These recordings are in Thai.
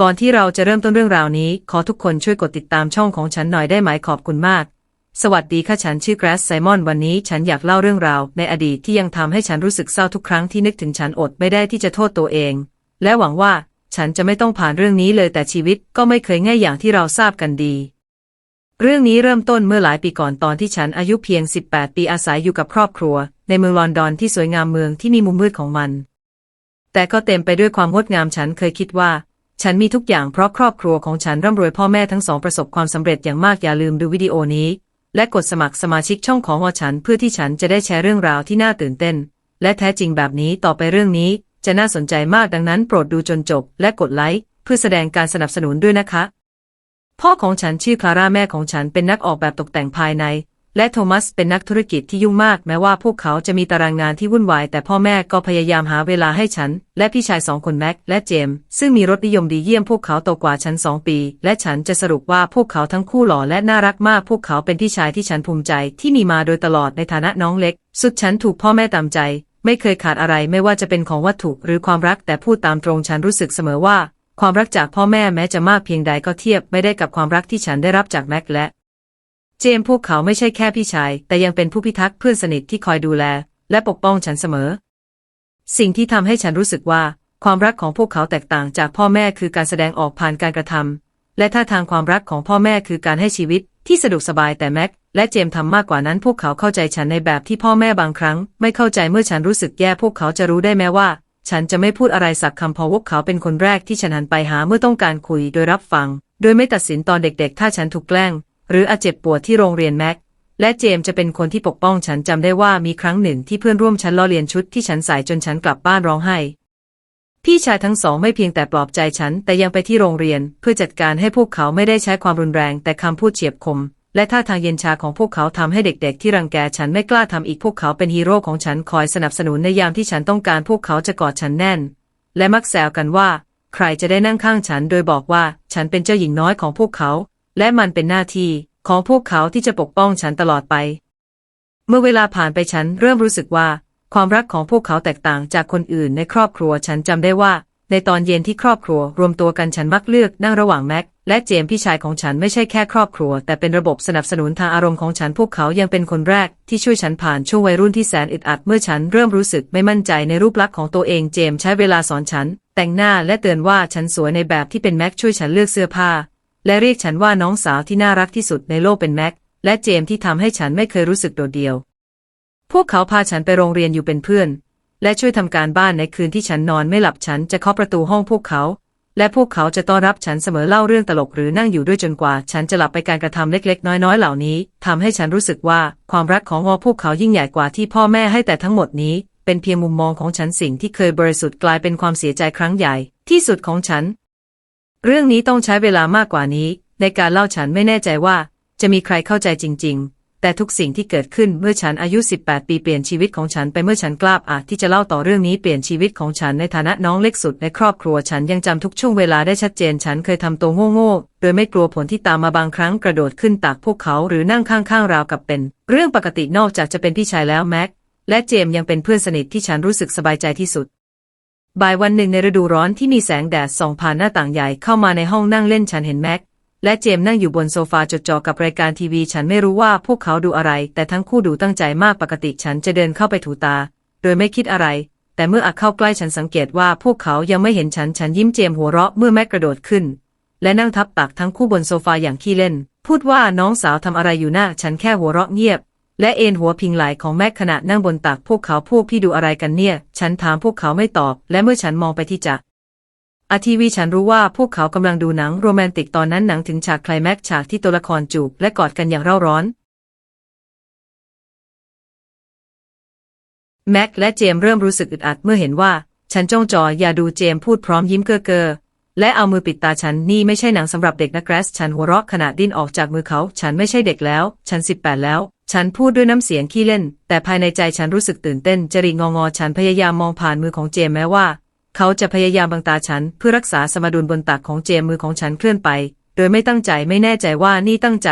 ก่อนที่เราจะเริ่มต้นเรื่องราวนี้ ขอทุกคนช่วยกดติดตามช่องของฉันหน่อยได้ไหมขอบคุณมาก สวัสดีค่ะฉันชื่อแกรสไซมอนวันนี้ฉันอยากเล่าเรื่องราว ในอดีตที่ยังทำให้ฉันรู้สึกเศร้าทุกครั้งที่นึกถึงฉันอดไม่ได้ที่จะโทษตัวเอง และหวังว่าฉันจะไม่ต้องผ่านเรื่องนี้เลยแต่ชีวิตก็ไม่เคยง่ายอย่างที่เราทราบกันดี เรื่องนี้เริ่มต้นเมื่อหลายปีก่อนตอนที่ฉันอายุเพียง 18 ปีอาศัยอยู่กับครอบครัว ในเมืองลอนดอนที่สวยงามเมืองที่มีมุมมืดของมัน แต่ก็เต็มไปด้วยความงดงามฉันเคยคิดว่า ฉันมีทุกอย่างเพราะครอบครัวของฉันร่ำรวยพ่อแม่ทั้งสองประสบความสำเร็จอย่างมากอย่าลืมดูวิดีโอนี้ และกดสมัครสมาชิกช่องของวฉันเพื่อที่ฉันจะได้แชร์เรื่องราวที่น่าตื่นเต้น และแท้จริงแบบนี้ต่อไปเรื่องนี้ จะน่าสนใจมากดังนั้นโปรดดูจนจบ และกดไลค์เพื่อแสดงการสนับสนุนด้วยนะคะ พ่อของฉันชื่อคลาร่าแม่ของฉันเป็นนักออกแบบตกแต่งภายใน และโทมัสเป็นนักธุรกิจที่ยุ่งมากแม้ว่าพวกเขาจะมีตารางงานที่วุ่นวาย แต่พ่อแม่ก็พยายามหาเวลาให้ฉัน และพี่ชายสองคนแม็กและเจมส์ซึ่งมีรสนิยมดีเยี่ยมพวกเขาโตกว่าฉันสองปี และฉันจะสรุปว่าพวกเขาทั้งคู่หล่อและน่ารักมาก พวกเขาเป็นพี่ชายที่ฉันภูมิใจที่มีมาโดยตลอดในฐานะน้องเล็ก สุดฉันถูกพ่อแม่ตามใจ ไม่เคยขาดอะไรไม่ว่าจะเป็นของวัตถุหรือความรักแต่พูดตามตรงฉันรู้สึกเสมอว่า ความรักจากพ่อแม่แม้จะมากเพียงใดก็เทียบไม่ได้กับความรักที่ฉันได้รับจากแม็กและ เจมพวกเขาไม่ใช่แค่พี่ชาย แต่ยังเป็นผู้พิทักษ์เพื่อนสนิทที่คอยดูแล และปกป้องฉันเสมอ สิ่งที่ทำให้ฉันรู้สึกว่า ความรักของพวกเขาแตกต่างจากพ่อแม่คือการแสดงออกผ่านการกระทำและท่าทางความรักของพ่อแม่คือการให้ชีวิตที่สะดวกสบายแต่แม็กและเจมทำมากกว่านั้นพวกเขาเข้าใจฉันในแบบที่พ่อแม่บางครั้ง ไม่เข้าใจเมื่อฉันรู้สึกแย่พวกเขาจะรู้ได้แม้ว่า ฉันจะไม่พูดอะไรสักคำพอพวกเขาเป็นคนแรกที่ฉันหันไปหาเมื่อต้องการคุยโดยรับฟัง โดยไม่ตัดสินตอนเด็กๆ ถ้าฉันถูกแกล้ง หรืออาเจ็บปวดที่โรงเรียนแม็ก และเจมส์จะเป็นคนที่ปกป้องฉันจำได้ว่ามีครั้งหนึ่งที่เพื่อนร่วมชั้นล้อเลียนชุดที่ฉันใส่จนฉันกลับบ้านร้องไห้ พี่ชายทั้งสองไม่เพียงแต่ปลอบใจฉัน แต่ยังไปที่โรงเรียนเพื่อจัดการให้พวกเขาไม่ได้ใช้ความรุนแรง แต่คำพูดเฉียบคม และท่าทางเย็นชาของพวกเขาทำให้เด็กๆ ที่รังแกฉันไม่กล้าทำอีกพวกเขาเป็นฮีโร่ของฉันคอยสนับสนุนในยามที่ฉันต้องการพวกเขาจะกอดฉันแน่น และมักแซวกันว่า ใครจะได้นั่งข้างฉันโดยบอกว่าฉันเป็นเจ้าหญิงน้อยของพวกเขา และมันเป็นหน้าที่ของพวกเขาที่จะปกป้องฉันตลอดไป เมื่อเวลาผ่านไปฉันเริ่มรู้สึกว่า ความรักของพวกเขาแตกต่างจากคนอื่นในครอบครัวฉันจำได้ว่า ในตอนเย็นที่ครอบครัวรวมตัวกันฉันมักเลือกนั่งระหว่างแม็กและเจมส์พี่ชายของฉันไม่ใช่แค่ครอบครัว แต่เป็นระบบสนับสนุนทางอารมณ์ของฉันพวกเขายังเป็นคนแรก ที่ช่วยฉันผ่านช่วงวัยรุ่นที่แสนอึดอัดเมื่อฉันเริ่มรู้สึกไม่มั่นใจในรูปลักษณ์ของตัวเองเจมส์ใช้เวลาสอนฉัน แต่งหน้าและเตือนว่าฉันสวยในแบบที่เป็นแม็กช่วยฉันเลือกเสื้อผ้า และเรียกฉันว่าน้องสาวที่น่ารักที่สุดในโลกเป็นแม็ก และเจมส์ที่ทำให้ฉันไม่เคยรู้สึกโดดเดี่ยว พวกเขาพาฉันไปโรงเรียนอยู่เป็นเพื่อน และช่วยทำการบ้านในคืนที่ฉันนอนไม่หลับฉันจะเคาะประตูห้องพวกเขา และพวกเขาจะต้อนรับฉันเสมอเล่าเรื่องตลกหรือนั่งอยู่ด้วยจนกว่า ฉันจะหลับไปการกระทำเล็กๆ น้อยๆ เหล่านี้ทำให้ฉันรู้สึกว่าความรักของวอพวกเขายิ่งใหญ่กว่าที่พ่อแม่ให้แต่ทั้งหมดนี้เป็นเพียงมุมมองของฉันสิ่งที่เคยบริสุทธิ์กลายเป็นความเสียใจครั้งใหญ่ที่สุดของฉัน เรื่องนี้ต้องใช้เวลามากกว่านี้ ในการเล่าฉันไม่แน่ใจว่า จะมีใครเข้าใจจริง ๆ แต่ทุกสิ่งที่เกิดขึ้นเมื่อฉันอายุ 18 ปีเปลี่ยนชีวิตของฉันไปเมื่อฉันกล้าอาจที่จะเล่าต่อเรื่องนี้เปลี่ยนชีวิตของฉันในฐานะน้องเล็กสุดในครอบครัวฉันยังจำทุกช่วงเวลาได้ชัดเจนฉันเคยทำตัวโง่ๆโดยไม่กลัวผลที่ตามมาบางครั้งกระโดดขึ้นตักพวกเขาหรือนั่งข้างๆราวกับเป็น เรื่องปกตินอกจากจะเป็นพี่ชายแล้วแม็กและเจมส์ยังเป็นเพื่อนสนิทที่ฉันรู้สึกสบายใจที่สุด บ่ายวันหนึ่งในฤดูร้อนที่มีแสงแดดส่องผ่านหน้าต่างใหญ่เข้ามาในห้องนั่งเล่นฉันเห็นแม็ก และเจมนั่งอยู่บนโซฟาจดจ่อกับรายการทีวีฉันไม่รู้ว่าพวกเขาดูอะไร แต่ทั้งคู่ดูตั้งใจมากปกติฉันจะเดินเข้าไปถูตา โดยไม่คิดอะไร แต่เมื่ออักเข้าใกล้ฉันสังเกตว่าพวกเขายังไม่เห็นฉันฉันยิ้มเจมหัวเราะเมื่อแม็กกระโดดขึ้น และนั่งทับตักทั้งคู่บนโซฟาอย่างขี้เล่น พูดว่าน้องสาวทำอะไรอยู่หน้าฉันแค่หัวเราะเงียบ และเอนหัวพิงไหลของแม็กขณะนั่งบนตักพวกเขาพวกพี่ดูอะไรกันเนี่ย ฉันถามพวกเขาไม่ตอบ และเมื่อฉันมองไปที่จักรอาทีวีฉันรู้ว่าพวกเขากำลังดูหนังโรแมนติกตอนนั้นหนังถึงฉากไคลแม็กฉากที่ตัวละครจูบและกอดกันอย่างเร่าร้อน แม็กและเจมเริ่มรู้สึกอึดอัดเมื่อเห็นว่า ฉันจ้องจออย่าดูเจมพูดพร้อมยิ้มเก้อเกอและเอามือปิดตาฉันนี่ไม่ใช่หนังสำหรับเด็กนะแกรส ฉันหัวเราะขณะดิ้นออกจากมือเขา ฉันไม่ใช่เด็กแล้ว ฉันสิบแปดแล้ว ฉันพูดด้วยน้ำเสียงขี้เล่น แต่ภายในใจฉันรู้สึกตื่นเต้น จริงงอๆ ฉันพยายามมองผ่านมือของเจมแม้ว่า เขาจะพยายามบังตาฉันเพื่อรักษาสมดุลบนตักของเจมมือของฉันเคลื่อนไป โดยไม่ตั้งใจไม่แน่ใจว่านี่ตั้งใจ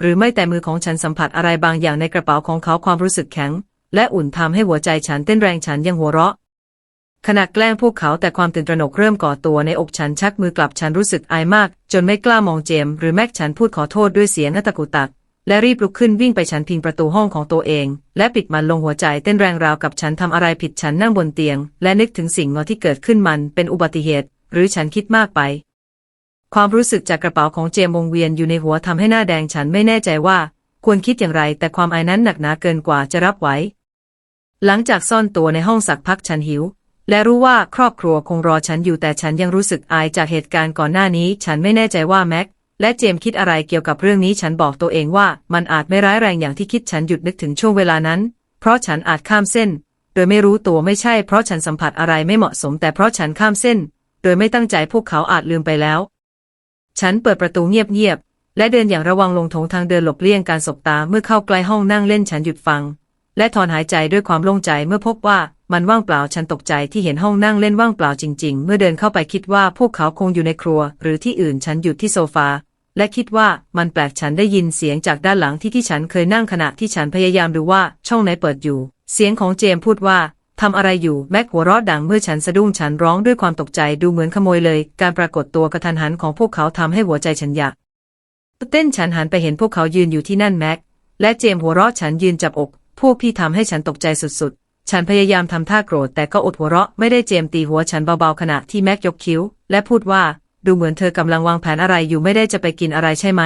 หรือไม่แต่มือของฉันสัมผัสอะไรบางอย่างในกระเป๋าของเขาความรู้สึกแข็ง และอุ่นทำให้หัวใจฉันเต้นแรงฉันยังหัวเราะขณะแกล้งพวกเขาแต่ความตื่นตระหนกเริ่มก่อตัวในอกฉันชักมือกลับฉันรู้สึกอายมาก จนไม่กล้ามองเจมหรือแม็กฉันพูดขอโทษด้วยเสียงหน้าตะกุตัก และรีบลุกขึ้นวิ่งไปฉันพิงประตูห้องของตัวเอง และปิดมันลงหัวใจเต้นแรงราวกับฉันทำอะไรผิดฉันนั่งบนเตียง และนึกถึงสิ่งงอที่เกิดขึ้นมันเป็นอุบัติเหตุ หรือฉันคิดมากไป ความรู้สึกจากกระเป๋าของเจมวงเวียนอยู่ในหัวทำให้หน้าแดงฉันไม่แน่ใจว่า ควรคิดอย่างไร แต่ความอายนั้นหนักหนาเกินกว่าจะรับไหวหลังจากซ่อนตัวในห้องสักพักฉันหิว และรู้ว่าครอบครัวคงรอฉันอยู่แต่ฉันยังรู้สึกอายจากเหตุการณ์ก่อนหน้านี้ ฉันไม่แน่ใจว่าแม็ก และเจมคิดอะไรเกี่ยวกับเรื่องนี้ฉันบอกตัวเองว่ามันอาจไม่ร้ายแรงอย่างที่คิดฉันหยุดนึกถึงช่วงเวลานั้น เพราะฉันอาจข้ามเส้น โดยไม่รู้ตัวไม่ใช่เพราะฉันสัมผัสอะไรไม่เหมาะสม แต่เพราะฉันข้ามเส้น โดยไม่ตั้งใจพวกเขาอาจลืมไปแล้ว ฉันเปิดประตูเงียบๆและเดินอย่างระวังลงโถงทางเดินหลบเลี่ยงการสบตาเมื่อเข้าใกล้ห้องนั่งเล่นฉันหยุดฟัง และถอนหายใจด้วยความโล่งใจเมื่อพบว่ามันว่างเปล่าฉันตกใจที่เห็นห้องนั่งเล่นว่างเปล่าจริง ๆ เมื่อเดินเข้าไปคิดว่าพวกเขาคงอยู่ในครัว หรือที่อื่นฉันอยู่ที่โซฟาและคิดว่ามันแปลกฉันได้ยินเสียงจากด้านหลังที่ที่ฉันเคยนั่งขณะที่ฉันพยายามดูว่าช่องไหนเปิดอยู่ เสียงของเจมพูดว่าทำอะไรอยู่แม็กหัวเราะดังเมื่อฉันสะดุ้งฉันร้องด้วยความตกใจดูเหมือนขโมยเลย การปรากฏตัวกระทันหันของพวกเขาทำให้หัวใจฉันอยากเต้นฉันหันไปเห็นพวกเขายืนอยู่ที่นั่นแม็กและเจมหัวเราะฉันยืนจับอก พวกพี่ทำให้ฉันตกใจสุดๆ ฉันพยายามทำท่าโกรธแต่ก็อดหัวเราะไม่ได้เจมส์ตีหัวฉันเบาๆขณะที่แม็กยกคิ้ว และพูดว่า ดูเหมือนเธอกำลังวางแผนอะไรอยู่ไม่ได้จะไปกินอะไรใช่ไหม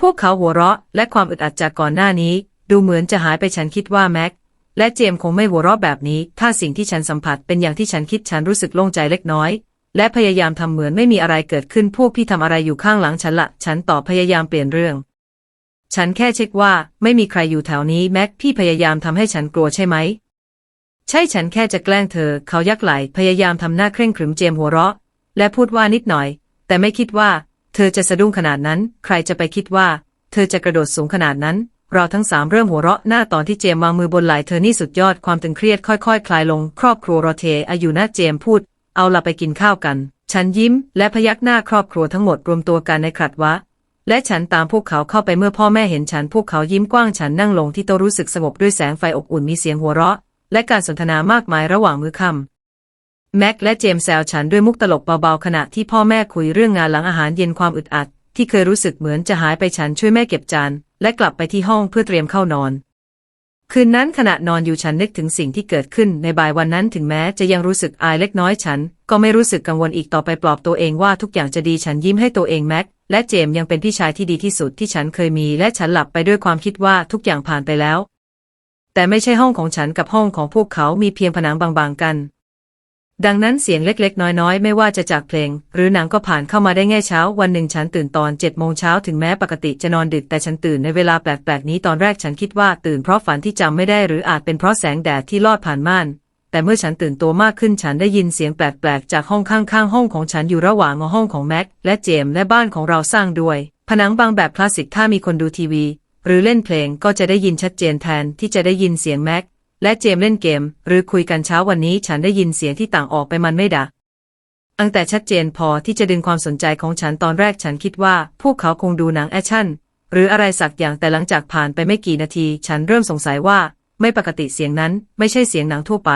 พวกเขาหัวเราะและความอึดอัดจากก่อนหน้านี้ ดูเหมือนจะหายไปฉันคิดว่าแม็กและเจมส์คงไม่หัวเราะแบบนี้ ถ้าสิ่งที่ฉันสัมผัสเป็นอย่างที่ฉันคิดฉันรู้สึกโล่งใจเล็กน้อย และพยายามทำเหมือนไม่มีอะไรเกิดขึ้นพวกพี่ทำอะไรอยู่ข้างหลังฉันละ ฉันตอบพยายามเปลี่ยนเรื่อง ฉันแค่เช็คว่าไม่มีใครอยู่แถวนี้แม็กพี่พยายามทำให้ฉันกลัวใช่ไหม ใช่ฉันแค่จะแกล้งเธอ เขายักไหลพยายามทำหน้าเคร่งขรึมเจมหัวเราะ และพูดว่านิดหน่อย แต่ไม่คิดว่า เธอจะสะดุ้งขนาดนั้น ใครจะไปคิดว่า เธอจะกระโดดสูงขนาดนั้น เราทั้งสามเริ่มหัวเราะหน้าตอนที่เจมวางมือบนไหล่เธอนี่สุดยอดความตึงเครียดค่อยๆคคลายลง ครอบครัวโรเทอายุนะเจมพูด เอาละไปกินข้าวกัน ฉันยิ้ม และพยักหน้าครอบครัวทั้งหมดรวมตัวกันในครัดวะ และฉันตามพวกเขาเข้าไปเมื่อพ่อแม่เห็นฉันพวกเขายิ้มกว้างฉันนั่งลงที่โต๊ะรู้สึกสงบด้วยแสงไฟอบอุ่นมีเสียงหัวเราะ และการสนทนามากมายระหว่างมื้อค่ำแม็กและเจมส์แซวฉันด้วยมุกตลกเบาๆขณะที่พ่อแม่คุยเรื่องงานหลังอาหารเย็นความอึดอัด ที่เคยรู้สึกเหมือนจะหายไปฉันช่วยแม่เก็บจานและกลับไปที่ห้องเพื่อเตรียมเข้านอน คืนนั้นขณะนอนอยู่ฉันนึกถึงสิ่งที่เกิดขึ้นในบ่ายวันนั้นถึงแม้จะยังรู้สึกอายเล็กน้อยฉัน ก็ไม่รู้สึกกังวลอีกต่อไปปลอบตัวเองว่าทุกอย่างจะดีฉันยิ้มให้ตัวเองแม็กและเจมส์ยังเป็นพี่ชายที่ดีที่สุดที่ฉันเคยมีและฉันหลับไปด้วยความคิดว่าทุกอย่างผ่านไปแล้ว แต่ไม่ใช่ห้องของฉันกับห้องของพวกเขามีเพียงผนังบางๆกัน ดังนั้นเสียงเล็กๆ น้อยๆ ไม่ว่าจะจากเพลง หรือหนังก็ผ่านเข้ามาได้ง่ายเช้า วันหนึ่งฉันตื่นตอนเจ็ดโมงเช้าถึงแม้ปกติจะนอนดึกแต่ฉันตื่นในเวลาแปลกๆ นี้ตอนแรกฉันคิดว่าตื่นเพราะฝันที่จำไม่ได้หรืออาจเป็นเพราะแสงแดดที่ลอดผ่านม่าน แต่เมื่อฉันตื่นตัวมากขึ้นฉันได้ยินเสียงแปลกๆ จากห้องข้างๆห้องของฉันอยู่ระหว่างห้องของแม็กและเจมส์และบ้านของเราสร้างด้วย ผนังบางแบบคลาสสิกถ้ามีคนดูทีวี หรือเล่นเพลงก็จะได้ยินชัดเจนแทนที่จะได้ยินเสียงแม็ก และเจมเล่นเกม หรือคุยกันเช้าวันนี้ฉันได้ยินเสียงที่ต่างออกไปมันไม่ดักอังแต่ชัดเจนพอที่จะดึงความสนใจของฉันตอนแรกฉันคิดว่า พวกเขาคงดูหนังแอคชั่น หรืออะไรสักอย่างแต่หลังจากผ่านไปไม่กี่นาที ฉันเริ่มสงสัยว่า ไม่ปกติเสียงนั้น ไม่ใช่เสียงหนังทั่วไป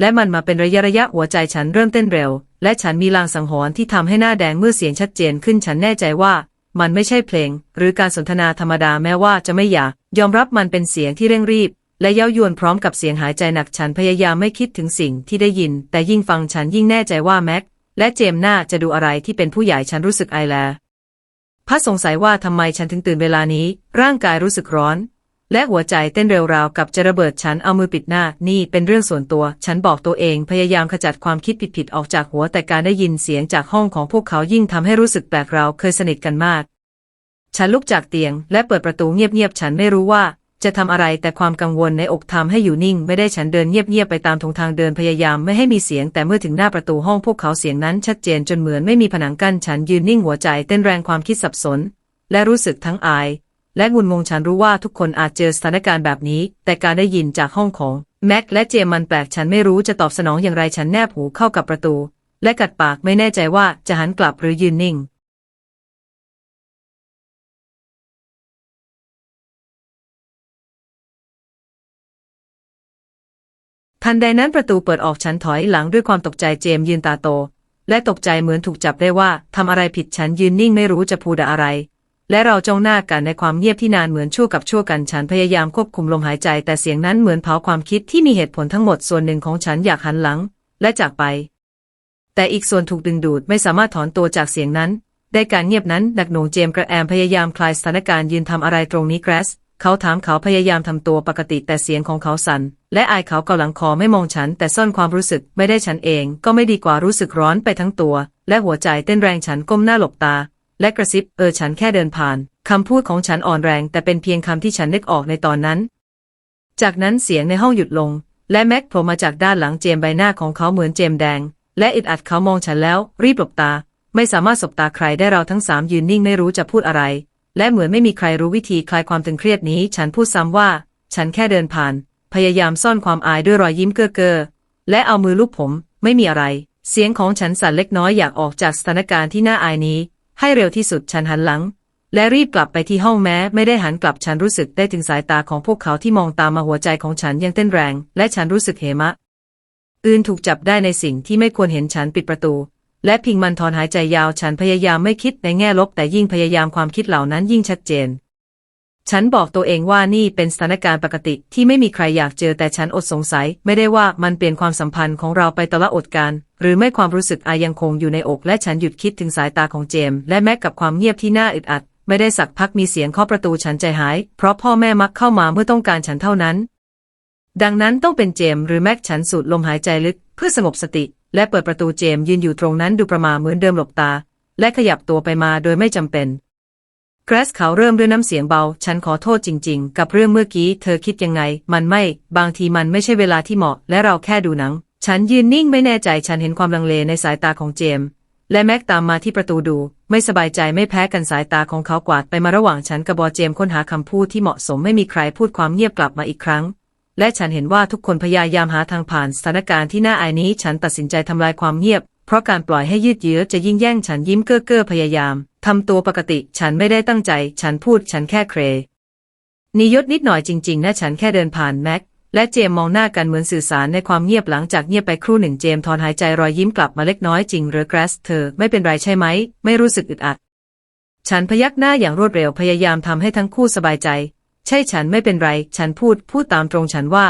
และมันมาเป็นระยะระยะหัวใจฉันเริ่มเต้นเร็ว และฉันมีลางสังหรณ์ที่ทำให้หน้าแดงเมื่อเสียงชัดเจนขึ้นฉันแน่ใจว่า มันไม่ใช่เพลง หรือการสนทนาธรรมดาแม้ว่าจะไม่อยากยอมรับมันเป็นเสียงที่เร่งรีบ และเย้ายวนพร้อมกับเสียงหายใจหนักฉันพยายามไม่คิดถึงสิ่งที่ได้ยิน แต่ยิ่งฟังฉันยิ่งแน่ใจว่าแม็ก และเจมส์น่าจะดูอะไรที่เป็นผู้ใหญ่ฉันรู้สึกไอแลพัดสงสัยว่าทำไมฉันถึงตื่นเวลานี้ ร่างกายรู้สึกร้อน และหัวใจเต้นเร็วราวกับจะระเบิดฉันเอามือปิดหน้านี่เป็นเรื่องส่วนตัว ฉันบอกตัวเองพยายามขจัดความคิดผิดๆออกจากหัวแต่การได้ยินเสียงจากห้องของพวกเขายิ่งทำให้รู้สึกแปลกเราเคยสนิทกันมาก ฉันลุกจากเตียง และเปิดประตูเงียบๆฉันไม่รู้ว่า จะทำอะไรแต่ความกังวลในอกทำให้อยู่นิ่ง ไม่ได้ฉันเดินเงียบๆไปตามทงทางเดินพยายามไม่ให้มีเสียง แต่เมื่อถึงหน้าประตูห้องพวกเขาเสียงนั้นชัดเจนจนเหมือนไม่มีผนังกั้นฉันยืนนิ่งหัวใจเต้นแรงความคิดสับสน และรู้สึกทั้งอาย และงุนงงฉันรู้ว่าทุกคนอาจเจอสถานการณ์แบบนี้ แต่การได้ยินจากห้องของแม็กและเจมมันแปลกฉันไม่รู้จะตอบสนองอย่างไรฉันแนบหูเข้ากับประตู และกัดปากไม่แน่ใจว่าจะหันกลับหรือยืนนิ่ง ทันใดนั้นประตูเปิดออกฉันถอยหลังด้วยความตกใจเจมยืนตาโต และตกใจเหมือนถูกจับได้ว่าทำอะไรผิดฉันยืนนิ่งไม่รู้จะพูดอะไร และเราจ้องหน้ากันในความเงียบที่นานเหมือนชั่วกับชั่วกันฉันพยายามควบคุมลมหายใจ แต่เสียงนั้นเหมือนเผาความคิดที่มีเหตุผลทั้งหมดส่วนหนึ่งของฉันอยากหันหลัง และจากไป แต่อีกส่วนถูกดึงดูดไม่สามารถถอนตัวจากเสียงนั้น ได้การเงียบนั้นดักหน่วงเจมกระแอมพยายามคลายสถานการณ์ยืนทำอะไรตรงนี้แกรส เขาถามเขาพยายามทำตัวปกติแต่เสียงของเขาสั่นและอายเขาเกาหลังคอไม่มองฉัน แต่ซ่อนความรู้สึกไม่ได้ฉันเองก็ไม่ดีกว่ารู้สึกร้อนไปทั้งตัว และหัวใจเต้นแรงฉันก้มหน้าหลบตา และกระซิบเออฉันแค่เดินผ่านคำพูดของฉันอ่อนแรง แต่เป็นเพียงคำที่ฉันนึกออกในตอนนั้น จากนั้นเสียงในห้องหยุดลง และแม็กโผล่มาจากด้านหลังเจมใบหน้าของเขาเหมือนเจมแดง และอึดอัดเขามองฉันแล้ว รีบหลบตา ไม่สามารถสบตาใครได้เราทั้งสามยืนนิ่งไม่รู้จะพูดอะไร และเหมือนไม่มีใครรู้วิธีคลายความตึงเครียดนี้ ฉันพูดซ้ำว่า ฉันแค่เดินผ่าน พยายามซ่อนความอายด้วยรอยยิ้มเก้อเก้อและเอามือลูบผม ไม่มีอะไร เสียงของฉันสั่นเล็กน้อยอยากออกจากสถานการณ์ที่น่าอายนี้ ให้เร็วที่สุดฉันหันหลัง และรีบกลับไปที่ห้องแม้ไม่ได้หันกลับฉันรู้สึกได้ถึงสายตาของพวกเขาที่มองตามมาหัวใจของฉันยังเต้นแรง และฉันรู้สึกเหมะ อื่นถูกจับได้ในสิ่งที่ไม่ควรเห็นฉันปิดประตู และพิงมันถอนหายใจยาวฉันพยายามไม่คิดในแง่ลบแต่ยิ่งพยายามความคิดเหล่านั้นยิ่งชัดเจน ฉันบอกตัวเองว่านี่เป็นสถานการณ์ปกติที่ไม่มีใครอยากเจอแต่ฉันอดสงสัย ไม่ได้ว่ามันเปลี่ยนความสัมพันธ์ของเราไปตลอดกาลหรือไม่ความรู้สึกอายังคงอยู่ในอกและฉันหยุดคิดถึงสายตาของเจมส์และแม้กับความเงียบที่น่าอึดอัด ไม่ได้สักพักมีเสียงเคาะประตูฉันใจหาย เพราะพ่อแม่มักเข้ามาเมื่อต้องการฉันเท่านั้น ดังนั้นต้องเป็นเจมส์หรือแม็กฉันสูดลมหายใจลึกเพื่อสงบสติ และเปิดประตูเจมยืนอยู่ตรงนั้นดูประมาเหมือนเดิมหลบตา และขยับตัวไปมาโดยไม่จำเป็นแกรสเขาเริ่มด้วยน้ำเสียงเบา ฉันขอโทษจริง ๆ กับเรื่องเมื่อกี้ เธอคิดยังไง มันไม่ บางทีมันไม่ใช่เวลาที่เหมาะ และเราแค่ดูหนัง ฉันยืนนิ่งไม่แน่ใจ ฉันเห็นความลังเลในสายตาของเจม และแม็กตามมาที่ประตูดู ไม่สบายใจไม่แพ้กันสายตาของเขากวาดไปมาระหว่างฉันกับบอเจมค้นหาคำพูดที่เหมาะสมไม่มีใครพูดความเงียบกลับมาอีกครั้ง และฉันเห็นว่าทุกคนพยายามหาทางผ่านสถานการณ์ที่น่าอายนี้ ฉันตัดสินใจทำลายความเงียบ เพราะการปล่อยให้ยืดเยื้อจะยิ่งแย่งฉันยิ้มเก้อเก้อพยายามทำตัวปกติ ฉันไม่ได้ตั้งใจ ฉันพูด ฉันแค่เครนิยศนิดหน่อยจริงๆนะฉันแค่เดินผ่านแม็กและเจมมองหน้ากันเหมือนสื่อสารในความเงียบหลังจากเงียบไปครู่หนึ่งเจมถอนหายใจรอยยิ้มกลับมาเล็กน้อยจริงหรือแกรสเธอไม่เป็นไรใช่ไหม ไม่รู้สึกอึดอัด ฉันพยักหน้าอย่างรวดเร็วพยายามทำให้ทั้งคู่สบายใจ ใช่ฉันไม่เป็นไร ฉันพูดพูดตามตรงฉันว่า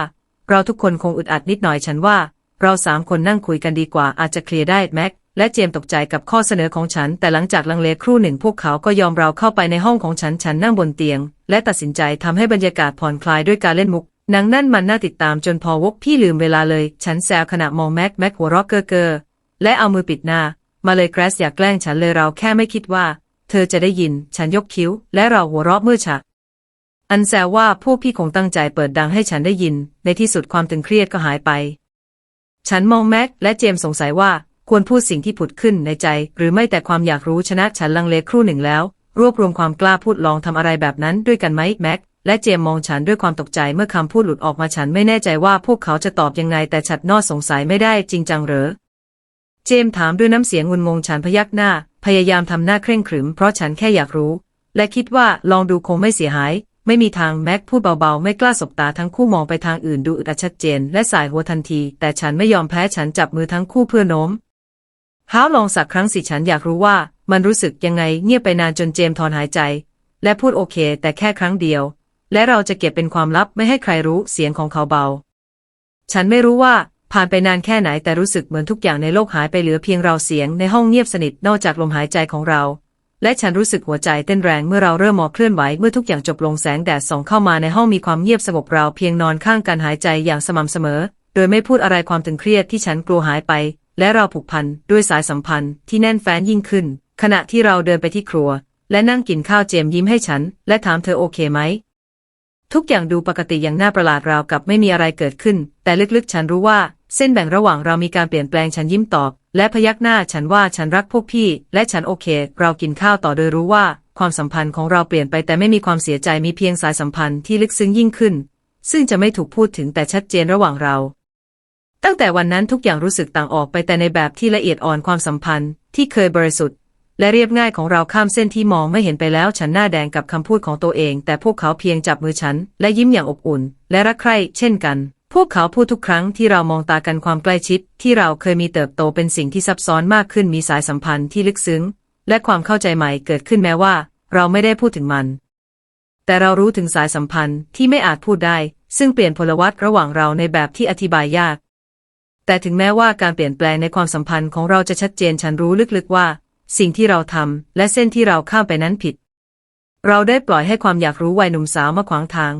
เราทุกคนคงอึดอัดนิดหน่อยฉันว่า เราสามคนนั่งคุยกันดีกว่าอาจจะเคลียร์ได้แม็กและเจมตกใจกับข้อเสนอของฉัน แต่หลังจากลังเลครู่หนึ่งพวกเขาก็ยอมเราเข้าไปในห้องของฉันฉันนั่งบนเตียง และตัดสินใจทำให้บรรยากาศผ่อนคลายด้วยการเล่นมุกหนังนั่นมันน่าติดตามจนพอวกพี่ลืมเวลาเลย ฉันแซวขณะมองแม็กแม็กหัวเราะเก้อเก้อและเอามือปิดหน้า มาเลยแกรสอยากแกล้งฉันเลยเราแค่ไม่คิดว่า เธอจะได้ยิน ฉันยกคิ้ว และเราหัวเราะเมื่อฉาก อันแซวว่าพวกพี่คงตั้งใจเปิดดังให้ฉันได้ยิน ในที่สุดความตึงเครียดก็หายไป ฉันมองแม็กและเจมสงสัยว่าควรพูดสิ่งที่ผุดขึ้นในใจ หรือไม่แต่ความอยากรู้ชนะฉันลังเลครู่หนึ่งแล้ว รวบรวมความกล้าพูดลองทำอะไรแบบนั้นด้วยกันไหมแม็กและเจมมองฉันด้วยความตกใจเมื่อคำพูดหลุดออกมาฉันไม่แน่ใจว่าพวกเขาจะตอบยังไงแต่ฉันนอดสงสัยไม่ได้จริงจังเหรอ เจมถามด้วยน้ำเสียงงุนงงฉันพยักหน้า พยายามทำหน้าเคร่งขรึมเพราะฉันแค่อยากรู้ และคิดว่าลองดูคงไม่เสียหาย ไม่มีทางแม็กพูดเบาๆ ไม่กล้าสบตาทั้งคู่มองไปทางอื่นดูอึดอัดชัดเจน และสายหัวทันที แต่ฉันไม่ยอมแพ้ฉันจับมือทั้งคู่เพื่อโน้มห้าวลองสักครั้งสิฉันอยากรู้ว่า มันรู้สึกยังไงเงียบไปนานจนเจมส์ถอนหายใจ และพูดโอเค แต่แค่ครั้งเดียว และเราจะเก็บเป็นความลับไม่ให้ใครรู้เสียงของเขาเบา ฉันไม่รู้ว่าผ่านไปนานแค่ไหนแต่รู้สึกเหมือนทุกอย่างในโลกหายไปเหลือเพียงเราเสียงในห้องเงียบสนิทนอกจากลมหายใจของเรา และฉันรู้สึกหัวใจเต้นแรงเมื่อเราเริ่มมอเคลื่อนไหวเมื่อทุกอย่างจบลงแสงแดดส่องเข้ามาในห้องมีความเงียบสงบเราเพียงนอนข้างกันหายใจอย่างสม่ำเสมอ โดยไม่พูดอะไรความตึงเครียดที่ฉันกลัวหายไป และเราผูกพันด้วยสายสัมพันธ์ที่แน่นแฟ้นยิ่งขึ้น ขณะที่เราเดินไปที่ครัว และนั่งกินข้าวเจมยิ้มให้ฉัน และถามเธอโอเคไหม ทุกอย่างดูปกติอย่างน่าประหลาดราวกับไม่มีอะไรเกิดขึ้น แต่ลึกๆ ฉันรู้ว่า เส้นแบ่งระหว่างเรามีการเปลี่ยนแปลงฉันยิ้มตอบ และพยักหน้าฉันว่าฉันรักพวกพี่ และฉันโอเค เรากินข้าวต่อโดยรู้ว่า ความสัมพันธ์ของเราเปลี่ยนไปแต่ไม่มีความเสียใจมีเพียงสายสัมพันธ์ที่ลึกซึ้งยิ่งขึ้น ซึ่งจะไม่ถูกพูดถึงแต่ชัดเจนระหว่างเรา ตั้งแต่วันนั้นทุกอย่างรู้สึกต่างออกไปแต่ในแบบที่ละเอียดอ่อนความสัมพันธ์ ที่เคยบริสุทธิ์ และเรียบง่ายของเราข้ามเส้นที่มองไม่เห็นไปแล้วฉันหน้าแดงกับคำพูดของตัวเอง แต่พวกเขาเพียงจับมือฉัน และยิ้มอย่างอบอุ่น และรักใคร่เช่นกัน พวกเขาพูดทุกครั้งที่เรามองตากันความใกล้ชิด ที่เราเคยมีเติบโตเป็นสิ่งที่ซับซ้อนมากขึ้นมีสายสัมพันธ์ที่ลึกซึ้ง และความเข้าใจใหม่เกิดขึ้นแม้ว่า เราไม่ได้พูดถึงมัน แต่เรารู้ถึงสายสัมพันธ์ที่ไม่อาจพูดได้ ซึ่งเปลี่ยนพลวัตระหว่างเราในแบบที่อธิบายยาก แต่ถึงแม้ว่าการเปลี่ยนแปลงในความสัมพันธ์ของเราจะชัดเจนฉันรู้ลึกๆว่า สิ่งที่เราทำและเส้นที่เราข้ามไปนั้นผิด เราได้ปล่อยให้ความอยากรู้วัยหนุ่มสาวมาขวางทาง